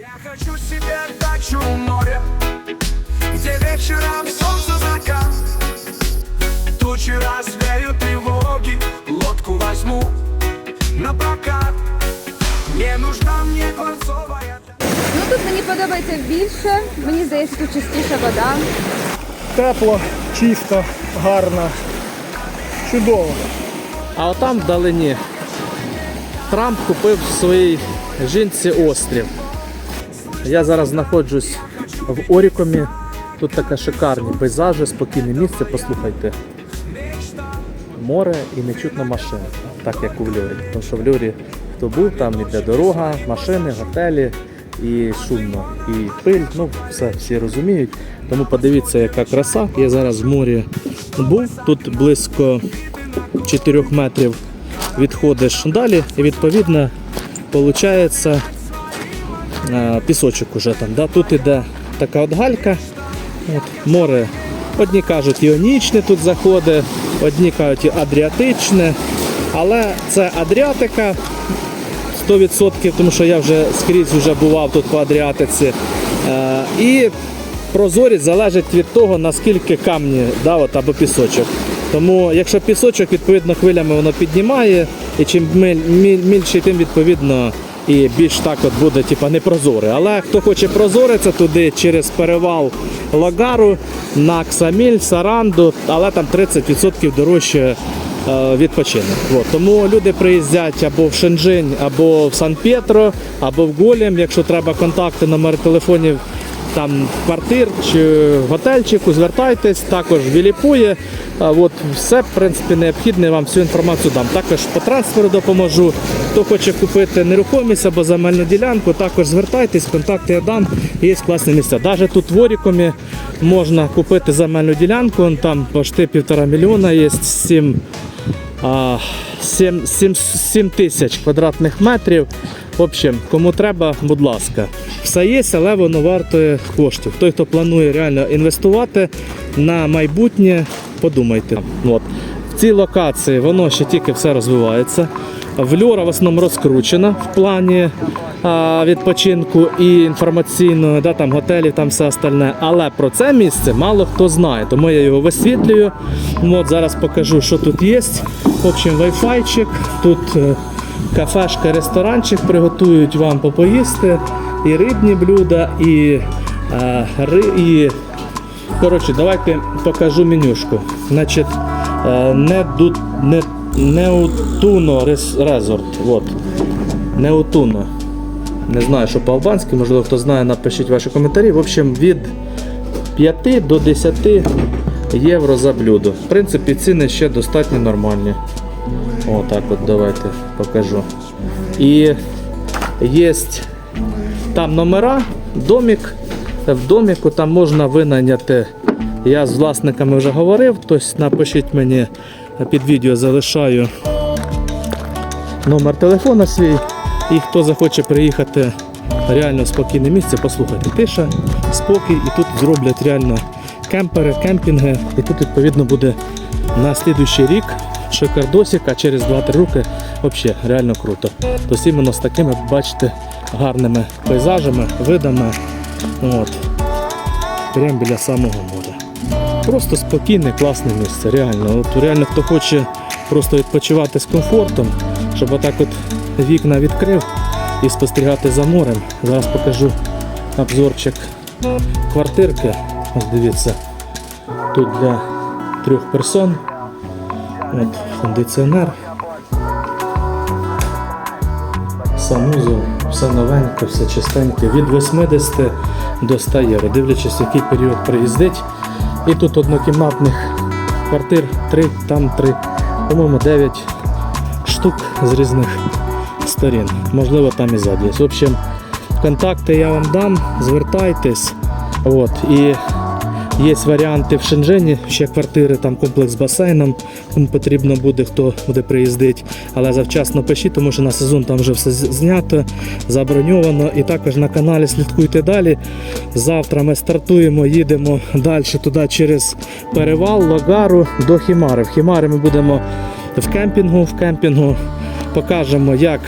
Я хочу себе дачу у моря Где вечером солнце закат Тучи развеют тревоги Лодку возьму на прокат Не нужна мне дворцовая Ну тут мені подобається більше. Мені здається, тут чистіша вода. Тепло, чисто, гарно, чудово. А отам вдалині Трамп купив своїй жінці острів. Я зараз знаходжусь в Орікомі. Тут таке шикарні пейзажі, спокійне місце, послухайте. Море і не чутно машин, так як у Вльорі. Тому що в Вльорі хто був, там іде дорога, машини, готелі і шумно, і пиль, ну все всі розуміють. Тому подивіться, яка краса. Я зараз в морі був. Тут близько 4 метрів відходиш далі, і відповідно виходить пісочок уже там. Да? Тут іде така от галька. От, море. Одні кажуть іонічне тут заходить, одні кажуть адріатичне. Але це Адріатика 100%, тому що я вже скрізь вже бував тут по Адріатиці. Е, і прозорість залежить від того, наскільки камні да, от, або пісочок. Тому якщо пісочок, відповідно, хвилями воно піднімає, і чим міль- мільший, тим відповідно і більш так от буде типа, прозоре. Але хто хоче прозоритися туди через перевал Лагару на Ксаміль, Саранду, але там 30% дорожче е, відпочинок. От. Тому люди приїздять або в Шенджинь, або в Сан-Пєтро, або в Голім. якщо треба контакти, номери телефонів там квартир чи готельчику, звертайтесь, також Віліпує. От все в принципі необхідне, вам всю інформацію дам. Також по трансферу допоможу. Хто хоче купити нерухомість або земельну ділянку, також звертайтесь, контакти я дам. Є класні місця. Навіть тут в Орікомі можна купити земельну ділянку, там почти півтора мільйона є, 7 7, 7, 7 тисяч квадратних метрів. Общем, кому треба, будь ласка. Все є, але воно вартує коштів. Той, хто планує реально інвестувати на майбутнє, подумайте. От. В цій локації воно ще тільки все розвивається. Вльора в основному розкручена в плані а, відпочинку і інформаційного, да, там готелі, там все остальне. Але про це місце мало хто знає, тому я його висвітлюю. От зараз покажу, що тут є. В общем, вайфайчик, тут е, кафешка, ресторанчик приготують вам попоїсти. І рибні блюда, і, е, ри, і Коротше, давайте покажу менюшку. Значить, е, не, ду, не, Неутуно резорт. Вот. Неутуно. Не знаю, що по-албанськи, можливо, хто знає, напишіть ваші коментарі. В общем, від 5 до 10 євро за блюдо. В принципі, ціни ще достатньо нормальні. О, так от давайте покажу. І є там номера, домик. В доміку там можна винайняти. Я з власниками вже говорив, тобто напишіть мені під відео залишаю номер телефона свій. І хто захоче приїхати реально в спокійне місце, послухайте, тиша, спокій, і тут зроблять реально кемпери, кемпінги. І тут відповідно буде на слідуючий рік шикардосик, а через 2-3 роки взагалі реально круто. Тобто іменно з такими, бачите, гарними пейзажами, видами. От. Прямо біля самого моря. Просто спокійне, класне місце, реально. От реально хто хоче просто відпочивати з комфортом, щоб отак от вікна відкрив і спостерігати за морем. Зараз покажу обзорчик квартирки. Ось дивіться. Тут для трьох персон. От кондиціонер. санузел, все новеньке, все чистеньке, від 80 до 100 євро, дивлячись, який період приїздить. І тут однокімнатних квартир 3, там 3, по-моєму, 9 штук з різних сторін. Можливо, там і ззаді. В общем, контакти я вам дам, звертайтесь. От, і Є варіанти в Шенжені, ще квартири, там комплекс з басейном, кому потрібно буде, хто буде приїздити. Але завчасно пишіть, тому що на сезон там вже все знято, заброньовано. І також на каналі слідкуйте далі. Завтра ми стартуємо, їдемо далі туди через перевал Лагару до Хімари. В Хімари ми будемо в кемпінгу. В кемпінгу покажемо, як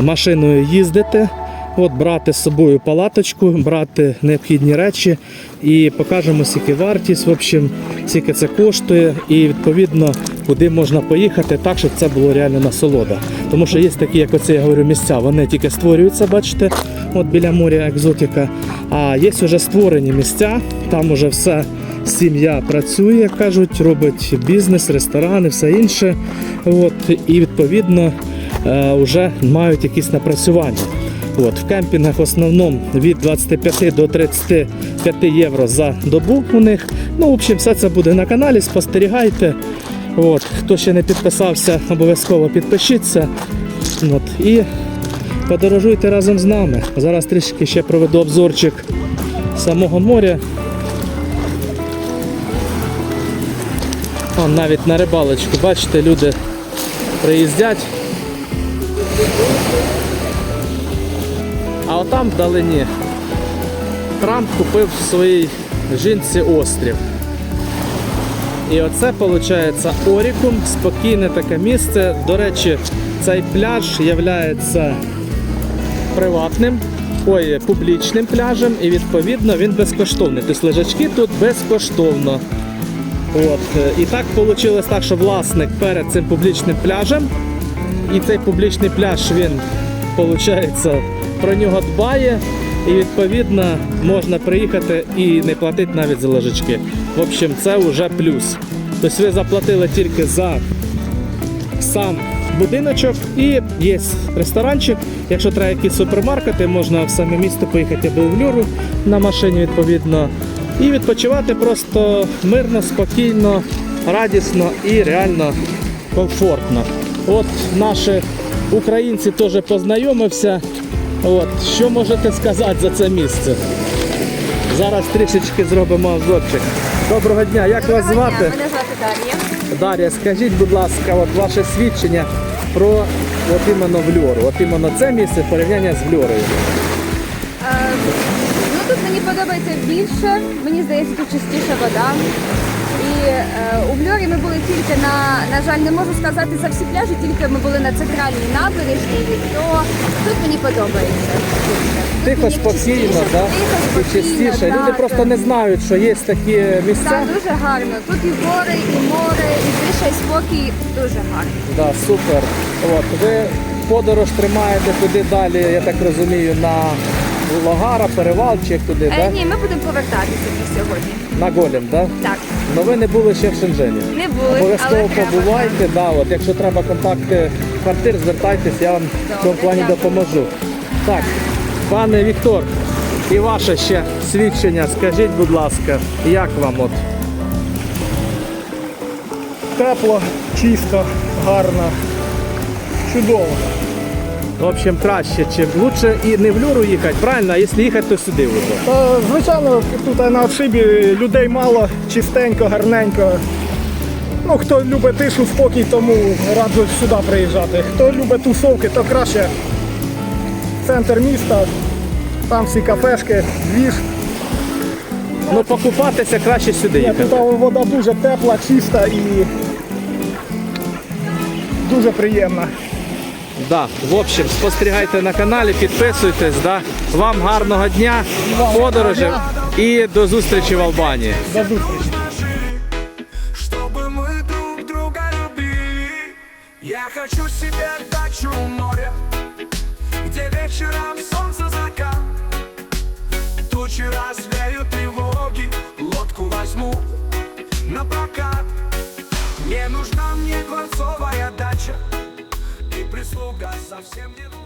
машиною їздити. От брати з собою палаточку, брати необхідні речі і покажемо, скільки вартість, в общем, скільки це коштує, і відповідно куди можна поїхати так, щоб це було реально насолода. Тому що є такі, як оце я говорю, місця, вони тільки створюються, бачите, от біля моря екзотика. А є вже створені місця, там уже все сім'я працює, як кажуть, робить бізнес, ресторани, все інше. От, і відповідно вже мають якісь напрацювання. От, в кемпінгах в основному від 25 до 35 євро за добу у них. Ну, в общем, все це буде на каналі, спостерігайте. От, хто ще не підписався, обов'язково підпишіться. От, і подорожуйте разом з нами. Зараз трішки ще проведу обзорчик самого моря. О, навіть на рибалочку, бачите, люди приїздять. А отам вдалині Трамп купив своїй жінці острів. І оце виходить Орікум, спокійне таке місце. До речі, цей пляж є приватним, ой, публічним пляжем і відповідно він безкоштовний. Тобто лежачки тут безкоштовно. От. е, І так вийшло так, що власник перед цим публічним пляжем, і цей публічний пляж він, виходить, про нього дбає. І відповідно можна приїхати і не платити навіть за лежачки. В общем, це вже плюс. Тобто ви заплатили тільки за сам будиночок і є ресторанчик. Якщо треба якісь супермаркети, можна в саме місто поїхати або в Люру на машині відповідно. І відпочивати просто мирно, спокійно, радісно і реально комфортно. От наші українці теж познайомився. От, що можете сказати за це місце? Зараз трішечки зробимо обзорчик. Доброго дня, як вас звати? Мене звати Дар'я. Дар'я, скажіть, будь ласка, от ваше свідчення про от іменно Вльору. От іменно це місце порівняння з Вльорою. Е, ну тут мені подобається більше. Мені здається, тут чистіша вода. І е, у Бльорі ми були тільки на, на жаль, не можу сказати за всі пляжі, тільки ми були на центральній набережній, то тут мені подобається. Тут Тихо, мені спокійно, чистіше, да? тихо, і спокійно, частіше. Люди просто да. не знають, що є такі місця. Так, дуже гарно. Тут і гори, і море, і тиша, і спокій. Дуже гарно. Да, супер. От, ви подорож тримаєте туди далі, я так розумію, на Лагара, перевал чи як туди, Е, ні, ми будемо повертатися вже сьогодні. На Голем, да? Так, Ну ви не були ще в Шенжені. не були, але Обов'язково треба. побувайте, да, от, якщо треба контакти квартир, звертайтесь, я вам в цьому плані дякую. допоможу. Так, пане Віктор, і ваше ще свідчення, скажіть, будь ласка, як вам от? Тепло, чисто, гарно, чудово. В общем, краще, чим лучше і не в Люру їхати, правильно, а якщо їхати, то сюди вже. Та, звичайно, тут на отшибі людей мало, чистенько, гарненько. Ну, хто любить тишу, спокій, тому раджу сюди приїжджати. Хто любить тусовки, то краще центр міста, там всі кафешки, двіж. Ну, покупатися краще сюди Ні, тут вода дуже тепла, чиста і дуже приємна. Да. В общем, спостерігайте на каналі, підписуйтесь. Да. Вам гарного дня, подорожів і до зустрічі в Албанії. До зустрічі. Чтобы мы друг друга любили Я хочу себе совсем не нужна